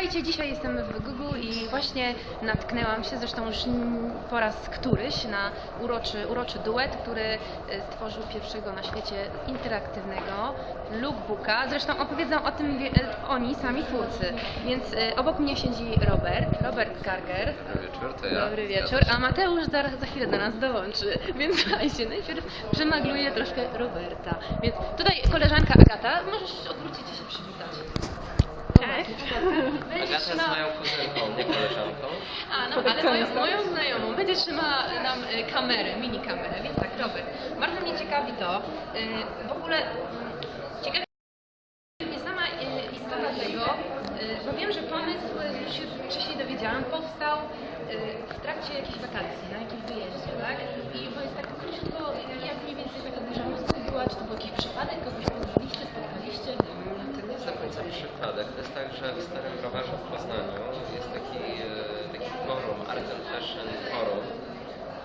Witajcie, dzisiaj jestem w Google i właśnie natknęłam się, zresztą już po raz któryś, na uroczy, uroczy duet, który e, stworzył pierwszego na świecie interaktywnego lookbooka. Zresztą opowiedzą o tym e, oni, sami twórcy. Więc e, obok mnie siedzi Robert, Robert Karger. Dobry wieczór, to ja. Dobry wieczór, a Mateusz za, za chwilę do nas dołączy, więc słuchajcie, najpierw przemagluję troszkę Roberta. Więc tutaj koleżanka Agata, możesz odwrócić i się przywitać. Cześć. Agata jest moją kuzynką, nie koleżanką. A, no, ale moją, moją znajomą będzie trzymała nam y, kamerę, mini kamerę, więc tak, Robert, bardzo mnie ciekawi to, y, w ogóle mm, ciekawi mnie sama y, istota tego, bo wiem, że pomysł, już się wcześniej dowiedziałam, powstał w trakcie jakiejś wakacji, na jakimś wyjeździe, tak króciutko, jak mniej więcej taka duża była, czy to był jakiś przypadek, kogoś poznaliście, spotkaliście? To nie jest do końca przypadek. To jest tak, że w Starym Browarze w Poznaniu jest taki, e, taki forum, Art and Fashion Forum,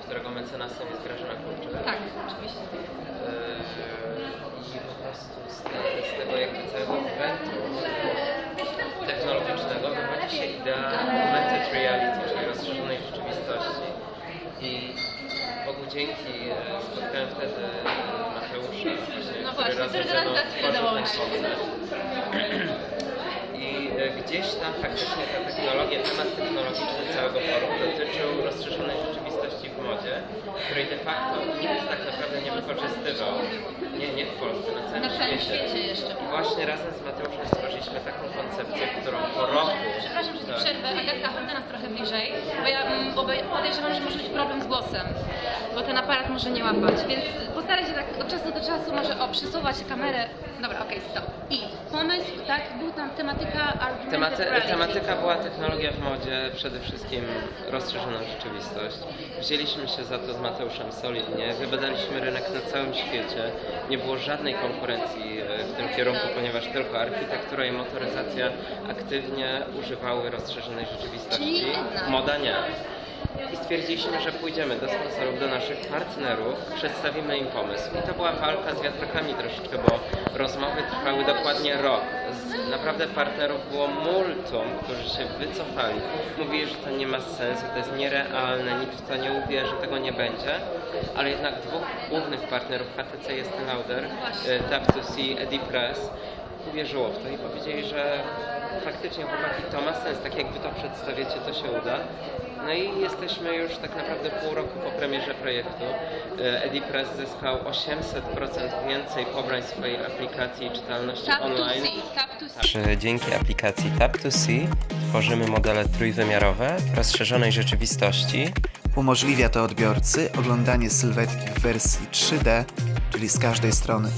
którego mecenasem jest Grażyna Kurczak. Tak, oczywiście. I po prostu z, te, z tego jakby całego eventu technologicznego wywodzi się idea augmented reality, czyli rozszerzonej rzeczywistości. I Bogu dzięki e, spotkałem wtedy Mateusza, właśnie, No który właśnie, razem który ze mną koncept. I e, gdzieś tam faktycznie ta technologia, temat technologiczny całego forum dotyczył rozszerzonej rzeczywistości modzie, której de facto nikt tak naprawdę nie wykorzystywał. Nie, nie w Polsce, na całym, Na całym świecie jeszcze. I właśnie razem z Mateuszem stworzyliśmy taką koncepcję, którą po roku... Przepraszam, że Tak. przerwę. Agatka, chodź do nas trochę bliżej, bo ja mm, podejrzewam, że może być problem z głosem, bo ten aparat może nie łapać, więc postaraj się tak od czasu do czasu może o przesuwać kamerę. Dobra, okej, stop. I pomysł, tak, był tam tematyka Tematy, tematyka była technologia w modzie, przede wszystkim rozszerzona rzeczywistość. Wzięliśmy się za to z Mateuszem solidnie, wybadaliśmy rynek na całym świecie. Nie było żadnej konkurencji e, w tym kierunku, ponieważ tylko architektura i motoryzacja aktywnie używały rozszerzonej rzeczywistości. Moda nie. I stwierdziliśmy, że pójdziemy do sponsorów, do naszych partnerów, przedstawimy im pomysł. I to była walka z wiatrakami troszeczkę, bo rozmowy trwały dokładnie rok. Z naprawdę partnerów było multum, którzy się wycofali. Mówili, że to nie ma sensu, to jest nierealne, nikt w to nie uwierzy, tego nie będzie. Ale jednak dwóch głównych partnerów, HTC i Estee Lauder, e, Tap2C, Eddie Press, uwierzyło w to i powiedzieli, że faktycznie chłopaki to ma sens, tak jak wy to przedstawiacie, to się uda. No i jesteśmy już tak naprawdę pół roku po premierze projektu. E, Edipress zyskał 800% więcej pobrań swojej aplikacji i czytalności Tap to online. see, tap to see. Czy dzięki aplikacji Tap2See tworzymy modele trójwymiarowe rozszerzonej rzeczywistości, Umożliwia to odbiorcy oglądanie sylwetki w wersji 3D, czyli z każdej strony.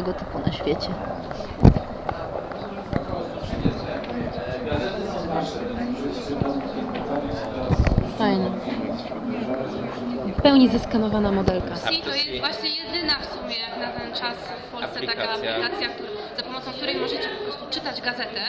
Tego typu na świecie. W pełni zeskanowana modelka. See, to jest właśnie jedyna w sumie jak na ten czas w Polsce taka Aplikacja. za pomocą której możecie po prostu czytać gazetę,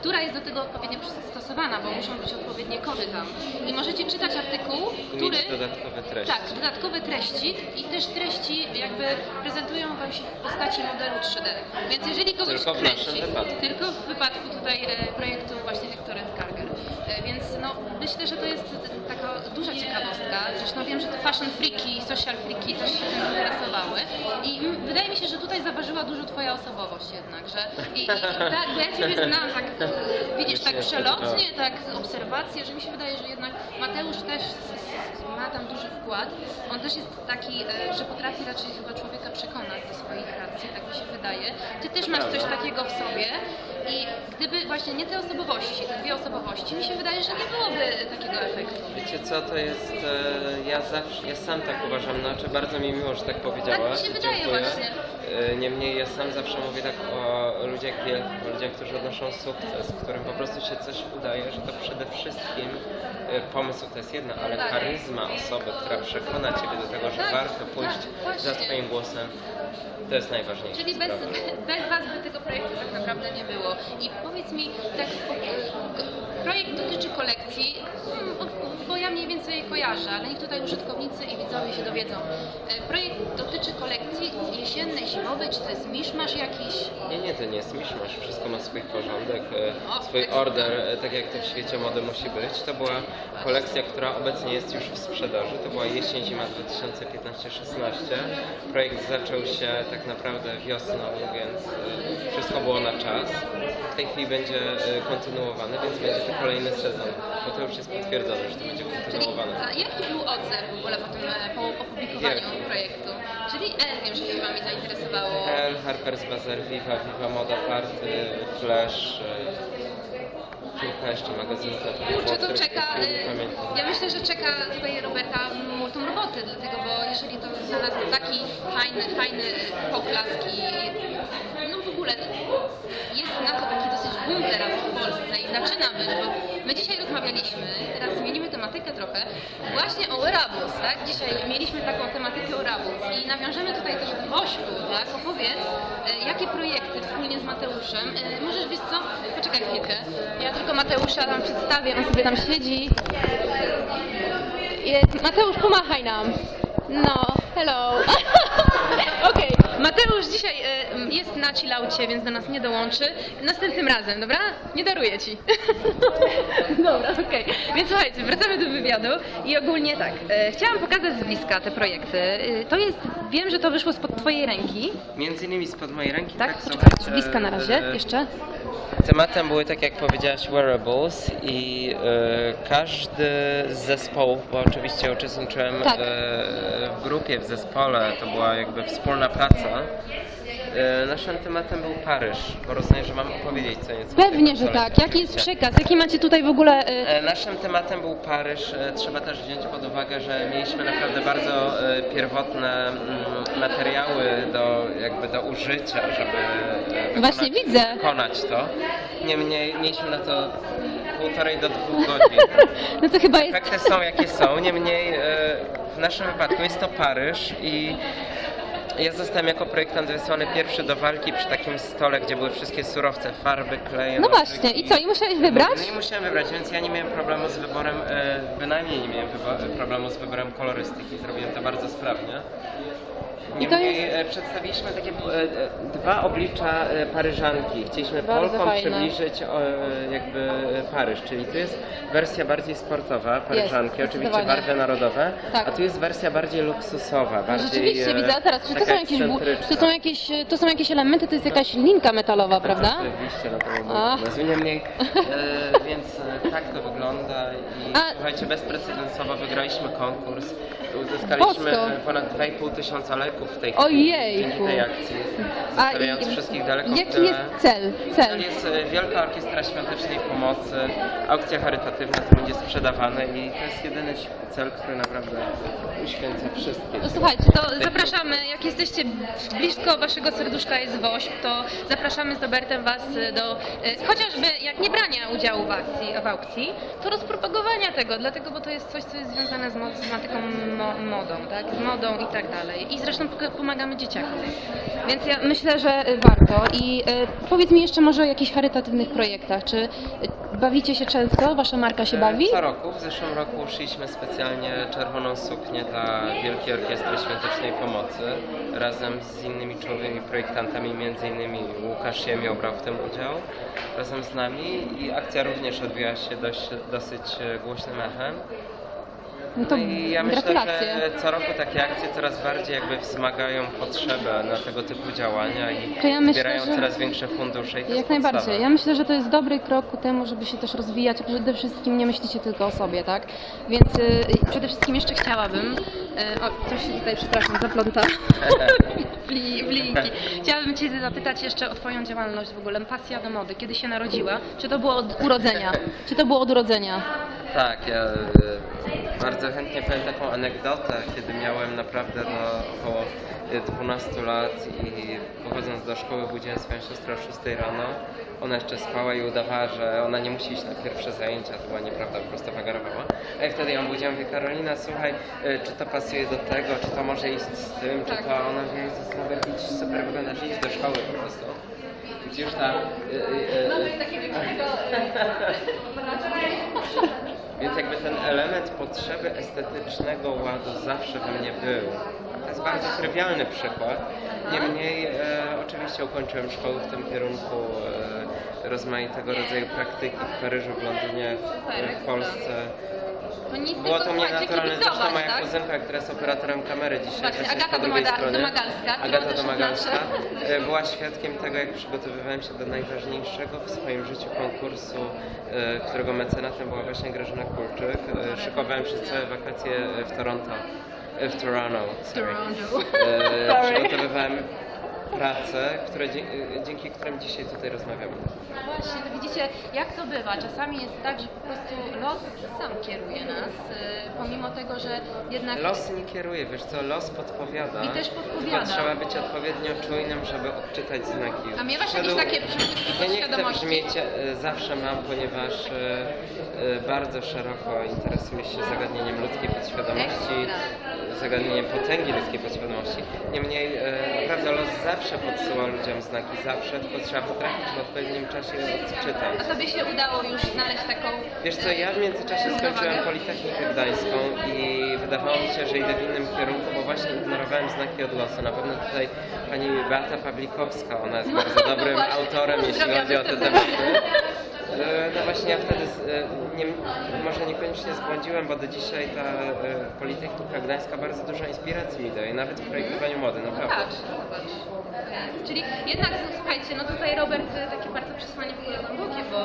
która jest do tego odpowiednio przystosowana, bo muszą być odpowiednie kody tam. I możecie czytać artykuł, który... mieć dodatkowe treści. Tak, dodatkowe treści i też treści jakby prezentują Wam się w postaci modelu 3D. Więc jeżeli kogoś Tylko w kręci, wypadku. tylko w wypadku tutaj e, projektu właśnie Hector and Karger. E, więc no, myślę, że to jest t- taka duża ciekawostka. Zresztą wiem, że te fashion freaki, social freaki też się tym interesowały. I wydaje mi się, że tutaj zaważyła dużo Twoja osobowość jednak, że i, i, tak, bo ja Ciebie znam tak, widzisz, tak przelotnie, tak z obserwacji, że mi się wydaje, że jednak Mateusz też ma tam duży wkład. On też jest taki, e, że potrafi raczej chyba człowieka przekonać do swoich racji, tak mi się wydaje. Ty też masz coś takiego w sobie i gdyby właśnie nie te osobowości, te dwie osobowości, mi się wydaje, że nie byłoby takiego efektu. Wiecie co, to jest, e, ja zawsze, ja sam tak uważam, znaczy bardzo mi miło, że tak powiedziałaś. Tak mi się wydaje Dziękuję. właśnie. E, Niemniej ja sam zawsze mówię tak o ludziach wielkich, o ludziach, którzy odnoszą sukces, którym po prostu się coś udaje, że to przede wszystkim e, pomysł to jest jedno, ale Tak. charyzma osoby, która przekona Ciebie do tego, że Tak, warto pójść tak, za. Twoim głosem, to jest najważniejsze. Czyli bez, bez Was by tego projektu tak naprawdę nie było. I powiedz mi, tak, projekt dotyczy kolekcji, ja mniej więcej kojarzę, ale niech tutaj użytkownicy i widzowie się dowiedzą. E, Projekt dotyczy kolekcji jesiennej, zimowej, czy to jest miszmasz jakiś? Nie, nie, to nie jest miszmasz, wszystko ma swój porządek, O, e, swój tak. order, e, tak jak to w świecie mody musi być. To była kolekcja, która obecnie jest już w sprzedaży, to była jesień-zima 2015-16. Projekt zaczął się tak naprawdę wiosną, więc wszystko było na czas. W tej chwili będzie kontynuowany, więc będzie to kolejny sezon, bo to już jest potwierdzone, że to będzie Czyli kontynuowane. a jaki był odzew w ogóle po tym, e, po opublikowaniu Wielki. projektu? Czyli L wiem, że się Wami zainteresowało. Elle, Harper's Bazaar, Viva, Viva Moda Party, Flash, e, kilka jeszcze magazynów. Kurczę, to czeka, pamiętam. ja myślę, że czeka tutaj Roberta multum roboty, dlatego, bo jeżeli to znalazł taki fajny, fajny poklask i no w ogóle jest na to taki dosyć boom teraz w Polsce i zaczyna być, bo my dzisiaj rozmawialiśmy, teraz zmienimy tematykę trochę, właśnie o wearables, tak? Dzisiaj mieliśmy taką tematykę wearables i nawiążemy tutaj też do Wośku, tak? Opowiedz, e, jakie projekty wspólnie z Mateuszem, e, możesz, wiesz co, poczekaj chwilkę, ja tylko Mateusza tam przedstawię, on sobie tam siedzi. Mateusz, pomachaj nam. No, hello. Okej, Mateusz dzisiaj e, jest na chillaucie, więc do nas nie dołączy. Następnym razem, dobra? Nie daruję ci. dobra, okej. Więc słuchajcie, wracamy do wywiadu i ogólnie tak, e, chciałam pokazać z bliska te projekty. E, to jest, wiem, że to wyszło spod twojej ręki, Między innymi spod mojej ręki. tak? tak Poczekaj, bliska na razie, e, jeszcze. Tematem były, tak jak powiedziałaś, wearables i e, każdy z zespołów, bo oczywiście uczestniczyłem Tak. e, w grupie, w zespole, to była jakby wspólna praca. E, naszym tematem był Paryż, bo rozumiem, że mam opowiedzieć co nieco. o tej Pewnie, że tak. Jaki jest oczywiście. przekaz? Jaki macie tutaj w ogóle... e, E, Naszym tematem był Paryż. E, Trzeba też wziąć pod uwagę, że mieliśmy naprawdę bardzo e, pierwotne mm, materiały do, jakby do użycia, żeby e, Właśnie wykonać- widzę. wykonać to. Niemniej mieliśmy na to półtorej do dwóch godzin. No to chyba jest... Efekty są jakie są, niemniej e, w naszym wypadku jest to Paryż i ja zostałem jako projektant wysłany pierwszy do walki przy takim stole, gdzie były wszystkie surowce, farby, kleje. No właśnie, i co? I musiałeś wybrać? No i musiałem wybrać, więc ja nie miałem problemu z wyborem, e, bynajmniej nie miałem problemu z wyborem kolorystyki, zrobiłem to bardzo sprawnie. I to jest- e, przedstawiliśmy takie e, e, dwa oblicza Paryżanki. Chcieliśmy Bardzo Polkom fajne. przybliżyć jakby Paryż, czyli tu jest wersja bardziej sportowa Paryżanki, oczywiście zdecydowanie. barwy narodowe, Tak. a tu jest wersja bardziej luksusowa, bardziej Rzeczywiście, widzę, a teraz, czy to są, jakieś, to, są jakieś, to są jakieś elementy, to jest jakaś linka metalowa, prawda? Oczywiście, no to. Niemniej, e, więc tak to wygląda i A- słuchajcie, bezprecedensowo wygraliśmy konkurs. Uzyskaliśmy Bosko. e, ponad 2,5 tysiąca lajków w tej Ojejku. tej akcji. Zostawiając i- wszystkich daleko w jaki tyle. jest cel? Cel Cel. jest e, Wielka Orkiestra Świątecznej Pomocy, aukcja charytatywna, to będzie sprzedawane i to jest jedyny cel, który naprawdę uświęca wszystkie. No słuchajcie, to zapraszamy, jak jesteście blisko waszego serduszka jest WOŚP, to zapraszamy z Robertem was do e, chociażby jak nie brania udziału w akcji, w aukcji, to rozpropagowania tego, dlatego, bo to jest coś, co jest związane z, mo- z tematyką mo- modą, tak, z modą i tak dalej. I zresztą pomagamy dzieciakom. Więc ja myślę, że e, warto. I e, powiedz mi jeszcze może o jakichś charytatywnych projektach. Czy e, bawicie się często? Wasza marka się bawi? Co roku. W zeszłym roku uszyliśmy specjalnie czerwoną suknię dla Wielkiej Orkiestry Świątecznej Pomocy razem z innymi czołowymi projektantami, między innymi Łukasz Siemioł brał w tym udział razem z nami i akcja również odbiła się dość, dosyć e, głośnym echem. No to No i ja myślę, gratulacje. że co roku takie akcje coraz bardziej jakby wzmagają potrzebę na tego typu działania i To ja myślę, zbierają że- coraz większe fundusze. I to Jak jest najbardziej. podstawa. Ja myślę, że to jest dobry krok ku temu, żeby się też rozwijać. a Przede wszystkim nie myślicie tylko o sobie, tak? Więc y, przede wszystkim jeszcze chciałabym. Y, o, coś się tutaj, przepraszam, zapląta. Fli- Flinki. Chciałabym Cię zapytać jeszcze o Twoją działalność w ogóle. Pasja do mody. Kiedy się narodziła? Czy to było od urodzenia? Czy to było od urodzenia? Tak, ja e, bardzo chętnie powiem taką anegdotę, kiedy miałem naprawdę no, około 12 lat i pochodząc do szkoły budziłem swoją siostrę o 6 rano. Ona jeszcze spała i udawała, że ona nie musi iść na pierwsze zajęcia, to była nieprawda, po prostu wagarowała. A ja wtedy ją budziłem, mówię, Karolina, słuchaj, e, czy to pasuje do tego, czy to może iść z tym, czy Tak. to, a ona Robert, idź, super wyglądasz, idź do szkoły po prostu. Już ta... e, e, Mamy takiego Więc jakby ten element potrzeby estetycznego ładu zawsze we mnie był. To jest bardzo trywialny przykład. Niemniej e, oczywiście ukończyłem szkołę w tym kierunku e, rozmaitego rodzaju praktyki w Paryżu, w Londynie, w, w Polsce. Nic Było to mnie naturalne. Zresztą moja tak? kuzynka, która jest operatorem kamery dzisiaj, Właśnie, jest Agata po drugiej stronie. Domagalska, Agata Domagalska znaczy. e, była świadkiem tego, jak przygotowywałem się do najważniejszego w swoim życiu konkursu, e, którego mecenatem była właśnie Grażyna Kulczyk. E, Szykowałem przez całe wakacje w Toronto. E, W Toronto, sorry. Toronto. E, Przygotowywałem prace, które, e, dzięki którym dzisiaj tutaj rozmawiamy. No właśnie, to widzicie, jak to bywa. Czasami jest tak, że po prostu los sam kieruje nas, y, pomimo tego, że jednak... Los nie kieruje, wiesz co, los podpowiada. I też podpowiada. Trzeba być odpowiednio czujnym, żeby odczytać znaki. A miewasz Przyszedł- jakieś takie przebłyski Ja nie chcę brzmieć, e, zawsze mam, ponieważ e, e, bardzo szeroko interesuję się zagadnieniem ludzkiej podświadomości, Ekstra. Zagadnieniem potęgi ludzkiej podświadomości. Niemniej e, naprawdę los zawsze podsyła ludziom znaki, zawsze, tylko trzeba potrafić w odpowiednim czasie odczytać. A tobie się udało już znaleźć taką... Wiesz co, ja w międzyczasie skończyłem? Politechnikę Gdańską i wydawało mi się, że idę w innym kierunku, bo właśnie ignorowałem znaki od losu. Na pewno tutaj pani Beata Pawlikowska, ona jest bardzo dobrym autorem, jeśli chodzi o te tematy. E, No właśnie ja wtedy e, nie, może niekoniecznie zbłądziłem, bo do dzisiaj ta e, Politechnika Gdańska bardzo dużo inspiracji mi daje, nawet w projektowaniu mody, naprawdę. Tak, zobacz. Czyli jednak, no, słuchajcie, no tutaj Robert takie bardzo przesłanie w ogóle głębokie, bo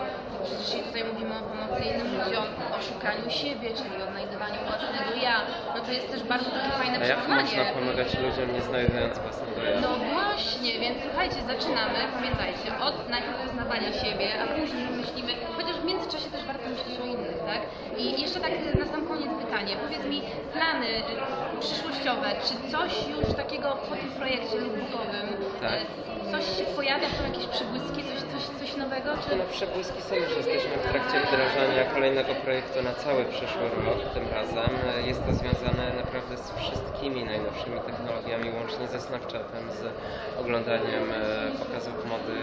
przecież dzisiaj tutaj mówimy o pomocy innym ludziom, o szukaniu siebie, czyli odnajdywaniu własnego. No to jest też bardzo takie fajne A jak można pomagać ludziom nie znajdując własnego ja? No właśnie, więc słuchajcie, zaczynamy, pamiętajcie, od najpierw poznawania siebie, a później myślimy, chociaż w międzyczasie też warto myśleć o innych, tak? I jeszcze tak na sam koniec pytanie, powiedz mi plany przyszłościowe, czy coś już takiego po tym projekcie lookbookowym, Tak. y, coś się pojawia, są jakieś przebłyski, coś, coś, coś nowego, czy... No przebłyski są już, jesteśmy w trakcie wdrażania kolejnego projektu na cały przyszły rok tym razem. Jest to związane naprawdę z wszystkimi najnowszymi technologiami, łącznie ze Snapchatem, z oglądaniem e, pokazów mody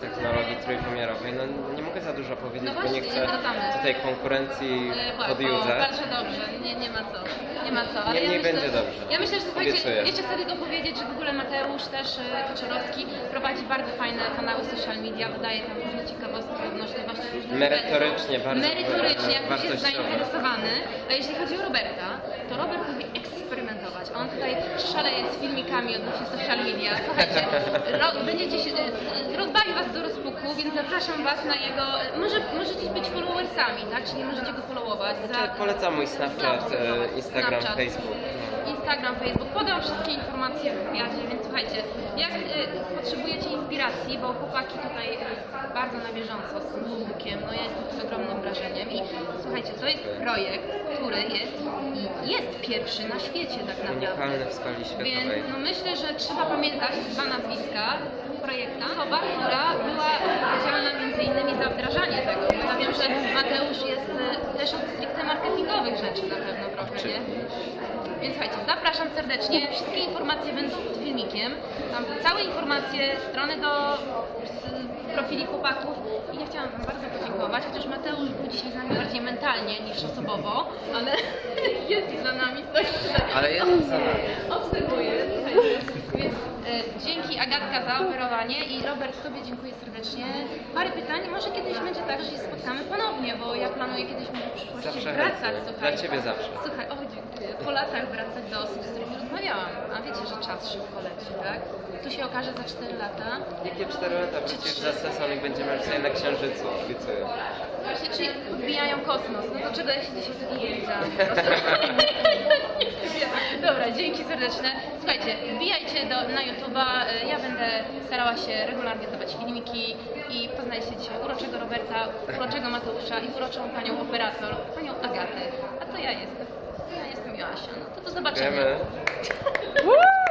technologii trójwymiarowej. No nie mogę za dużo powiedzieć, No bo nie właśnie, chcę wracamy. tutaj konkurencji E, podjudzać. Bardzo dobrze, nie, nie ma co. Nie ma co. Ale Niemniej ja myślę, będzie dobrze. Ja myślę, że słuchajcie, jeszcze chcę tylko powiedzieć, że w ogóle Mateusz też e, Kaczorowski prowadzi bardzo fajne kanały social media, wydaje tam różne ciekawostki właśnie różnych Merytorycznie, bardzo Merytorycznie, jak ktoś jest zainteresowany. A jeśli chodzi o Roberta, to Robert lubi eksperymentować. On tutaj szaleje z filmikami odnośnie social media. Słuchajcie, ro, będziecie się, rozbawi was do rozpuku, więc zapraszam was na jego, może, możecie być followersami, tak? Czyli możecie go followować. Za, Znaczy, Polecam mój Snapchat, e, Instagram, Snapchat. Facebook. No. Instagram, Facebook. Podam wszystkie informacje w wywiadzie, więc słuchajcie, jak y, potrzebujecie inspiracji, bo chłopaki tutaj y, bardzo na bieżąco z tym lookbookiem, no ja jestem pod ogromnym wrażeniem i słuchajcie, to jest projekt, który jest, jest pierwszy na świecie tak naprawdę. Unikalny w skali Więc światowej. no myślę, że trzeba pamiętać dwa nazwiska projekta. Osoba, która była odpowiedzialna między innymi za wdrażanie tego. Bo ja wiem, że Mateusz jest y, też od stricte marketingowych rzeczy na pewno trochę, nie? Więc słuchajcie, zapraszam serdecznie. Wszystkie informacje będą pod filmikiem. Tam całe informacje, strony do profili chłopaków. I ja chciałam Wam bardzo podziękować, chociaż Mateusz był dzisiaj z nami bardziej mentalnie niż osobowo, ale jest za nami, stoi. Ale jest za nami. Obserwuję, słuchajcie. Więc dzięki Agatka za operowanie i Robert Tobie dziękuję serdecznie. Parę pytań, może kiedyś będzie tak, że się spotkamy ponownie, bo ja planuję kiedyś może w przyszłości Zawsze wracać, chętnie. słuchaj. Dla Ciebie zawsze. Słuchaj, o dziękuję. Po latach wracać do osób, z którymi rozmawiałam. A wiecie, że czas szybko leci, tak? Tu się okaże za 4 lata. Jakie 4 lata? Przecież za sezon będziemy już na Księżycu, obiecuję. Właśnie, czyli odbijają kosmos. No to czego ja się dzisiaj zajęłam? Dobra, dzięki serdeczne. Słuchajcie, wbijajcie do, na YouTube'a. Ja będę starała się regularnie dawać filmiki i poznajcie dzisiaj uroczego Roberta, uroczego Mateusza i uroczą panią operator, panią Agatę. A to ja jestem. Ja jestem Joasia. No to do zobaczenia. Wiemy.